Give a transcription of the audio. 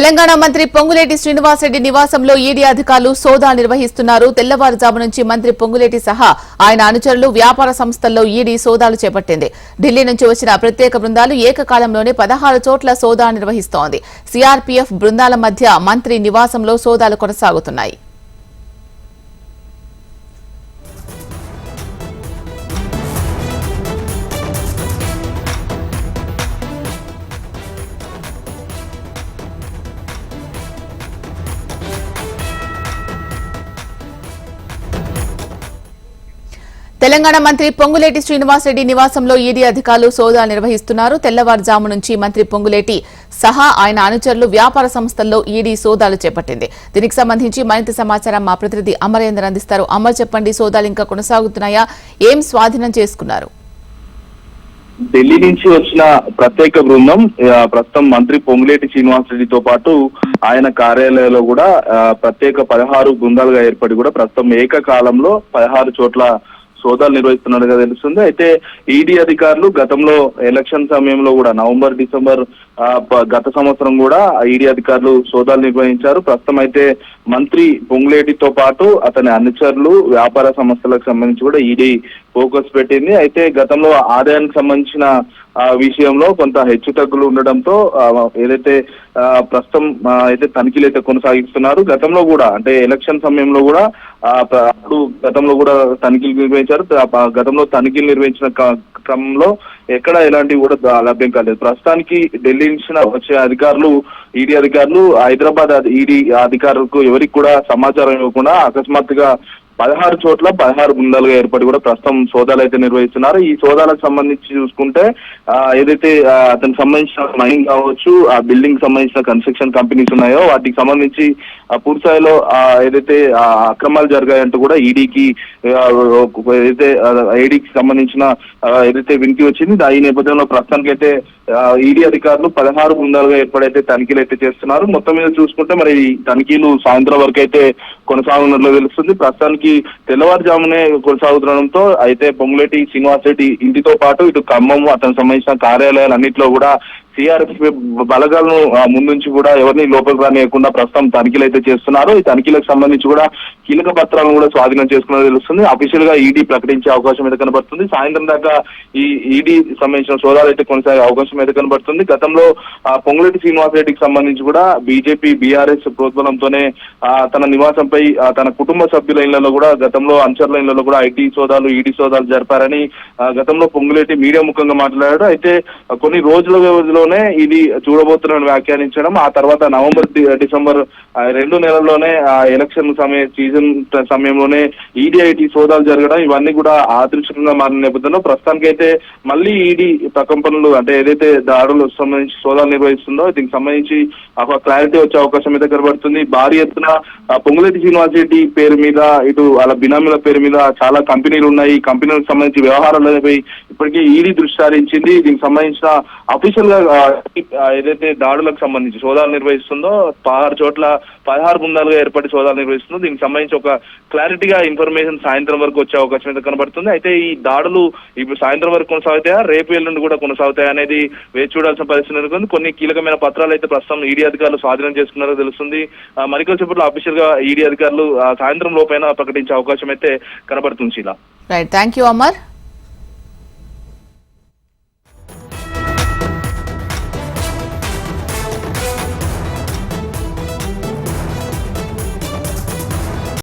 తెలంగాణ మంత్రి పొంగులేటి శ్రీనివాసరెడ్డి నివాసంలో ఈడీ అధికారులు సోదా నిర్వహిస్తున్నారు. తెల్లవారుజాము నుంచి మంత్రి పొంగులేటి సహా ఆయన అనుచరులు వ్యాపార సంస్థల్లో ఈడీ సోదాలు చేపట్టింది. ఢిల్లీ నుంచి వచ్చిన ప్రత్యేక బృందాలు ఏకకాలంలోనే పదహారు చోట్ల సోదా నిర్వహిస్తోంది. సీఆర్పీఎఫ్ బృందాల మధ్య మంత్రి నివాసంలో సోదాలు కొనసాగుతున్నాయి. తెలంగాణ మంత్రి పొంగులేటి శ్రీనివాసరెడ్డి నివాసంలో ఈడీ అధికారులు సోదాలు నిర్వహిస్తున్నారు. తెల్లవారుజాము నుంచి మంత్రి పొంగులేటి సహా ఆయన అనుచరులు వ్యాపార సంస్థల్లో ఈడీ సోదాలు చేపట్టింది. దీనికి సంబంధించి మరింత సమాచారం మా ప్రతినిధి అమరేందర్ అందిస్తారు. అమర్ చెప్పండి సోదాలు ఇంకా కొనసాగుతున్నాయా? ఏం స్వాధీనం చేసుకున్నారు? ఢిల్లీ నుంచి వచ్చిన ప్రత్యేక బృందం ప్రస్తుతం మంత్రి పొంగులేటి శ్రీనివాసరెడ్డితో పాటు ఆయన కార్యాలయంలో కూడా ప్రత్యేక పదహారు బృందాలుగా ఏర్పడి కూడా ప్రస్తుతం ఏకకాలంలో పదహారు చోట్ల సోదాలు నిర్వహిస్తున్నట్టుగా తెలుస్తుంది. అయితే ఈడీ అధికారులు గతంలో ఎలక్షన్ సమయంలో కూడా నవంబర్ డిసెంబర్ గత సంవత్సరం కూడా ఈడీ అధికారులు సోదాలు నిర్వహించారు. ప్రస్తుతం అయితే మంత్రి పొంగులేటితో పాటు అతని అనుచరులు వ్యాపార సంస్థలకు సంబంధించి కూడా ఈడీ ఫోకస్ పెట్టింది. అయితే గతంలో ఆదాయానికి సంబంధించిన ఆ విషయంలో కొంత హెచ్చు తగ్గులు ఉండడంతో ఏదైతే ఆ, ప్రస్తుతం అయితే తనిఖీలు అయితే కొనసాగిస్తున్నారు. గతంలో కూడా అంటే ఎలక్షన్ సమయంలో కూడా అప్పుడు గతంలో కూడా తనిఖీలు నిర్వహించారు. ఆ, గతంలో తనిఖీలు నిర్వహించిన క- క్రమంలో ఎక్కడ ఎలాంటివి కూడా లభ్యం కాలేదు. ప్రస్తుతానికి ఢిల్లీ నుంచి వచ్చే అధికారులు ఈడీ అధికారులు హైదరాబాద్ ఈడీ అధికారులకు ఎవరికి కూడా సమాచారం ఇవ్వకుండా అకస్మాత్తుగా పదహారు చోట్ల పదహారు బృందాలుగా ఏర్పడి కూడా ప్రస్తుతం సోదాలు అయితే నిర్వహిస్తున్నారు. ఈ సోదాలకు సంబంధించి చూసుకుంటే ఏదైతే అతనికి సంబంధించిన మైన్ కావచ్చు ఆ బిల్డింగ్ సంబంధించిన కన్స్ట్రక్షన్ కంపెనీస్ ఉన్నాయో వాటికి సంబంధించి ఆ, పూర్తి స్థాయిలో ఏదైతే అక్రమాలు జరిగాయంటూ కూడా ఈడీకి ఏదైతే ఈడీకి సంబంధించిన ఏదైతే వినికి వచ్చింది ఈ నేపథ్యంలో ప్రస్తుతానికి అయితే ఈడీ అధికారులు పదహారు బృందాలుగా ఏర్పడైతే తనిఖీలు అయితే చేస్తున్నారు. మొత్తం మీద చూసుకుంటే మరి ఈ తనిఖీలు సాయంత్రం వరకు అయితే కొనసాగుతున్నట్లు తెలుస్తుంది. ప్రస్తుతానికి తెల్లవారుజామునే కొనసాగుతుండడంతో అయితే పొంగులేటి శ్రీనివాస్ రెడ్డి ఇంటితో పాటు ఇటు ఖమ్మం అతనికి సంబంధించిన కార్యాలయాలన్నింటిలో కూడా సిఆర్ఎఫ్ బలగాలను ముందుంచి కూడా ఎవరిని లోపలికి రానియకుండా ప్రస్తుతం తనిఖీలు అయితే చేస్తున్నారు. ఈ తనిఖీలకు సంబంధించి కూడా కీలక పత్రాలను కూడా స్వాధీనం చేసుకున్నది తెలుస్తుంది. అఫీషియల్గా ఈడీ ప్రకటించే అవకాశం అయితే కనబడుతుంది. సాయంత్రం దాకా ఈ ఈడీ సంబంధించిన సోదాలు అయితే కొనసాగే అవకాశం అయితే కనబడుతుంది. గతంలో ఆ, పొంగులేటి శ్రీనివాస్ రెడ్డికి సంబంధించి కూడా బీజేపీ బీఆర్ఎస్ ప్రోద్బలంతోనే ఆ, తన నివాసంపై తన కుటుంబ సభ్యుల ఇళ్ళలో కూడా గతంలో అంచర్ల ఇళ్ళలో కూడా ఐటీ సోదాలు ఈడీ సోదాలు జరిపారని గతంలో పొంగులేటి మీడియా ముఖంగా మాట్లాడాడు. అయితే కొన్ని రోజుల నెలల్లోనే ఇది చూడబోతున్నాను వ్యాఖ్యానించడం ఆ తర్వాత నవంబర్ డిసెంబర్ రెండు నెలల్లోనే ఆ ఎలక్షన్ సమయ సీజన్ సమయంలోనే ఈడీఐటీ సోదాలు జరగడం ఇవన్నీ కూడా ఆదృష్టంగా మారిన నేపథ్యంలో ప్రస్తుతానికైతే మళ్ళీ ఈడీ ప్రకంపనలు అంటే ఏదైతే దాడులు సంబంధించి సోదాలు నిర్వహిస్తుందో దీనికి సంబంధించి ఒక క్లారిటీ వచ్చే అవకాశం అయితే కనబడుతుంది. భారీ ఎత్తున పొంగులేటి శ్రీనివాస్ రెడ్డి పేరు మీద ఇటు వాళ్ళ బినామీల పేరు మీద చాలా కంపెనీలు ఉన్నాయి. కంపెనీలకు సంబంధించి వ్యవహారాలపై ఇప్పటికే ఈడీ దృష్టి సారించింది. దీనికి సంబంధించిన అఫీషియల్గా ఏదైతే దాడులకు సంబంధించి సోదాలు నిర్వహిస్తుందో పదహారు చోట్ల పదహారు బృందాలుగా ఏర్పడి సోదాలు నిర్వహిస్తుందో దీనికి సంబంధించి ఒక క్లారిటీగా ఇన్ఫర్మేషన్ సాయంత్రం వరకు వచ్చే అవకాశం అయితే కనబడుతుంది. అయితే ఈ దాడులు ఇప్పుడు సాయంత్రం వరకు కొనసాగుతాయా? రేపు ఎల్లుండి కూడా కొనసాగుతాయా అనేది వేచి చూడాల్సిన పరిస్థితి నెలకొంది. కొన్ని కీలకమైన పత్రాలు అయితే ప్రస్తుతం ఈడీ అధికారులు స్వాధీనం చేసుకున్నారో తెలుస్తుంది. మరికొద్ది మరికొద్దిసేపట్లో అఫీషియల్గా ఈడీ అధికారులు సాయంత్రం లోపైన ప్రకటించే అవకాశం అయితే కనబడుతుంది Sheela. Right thank you Amar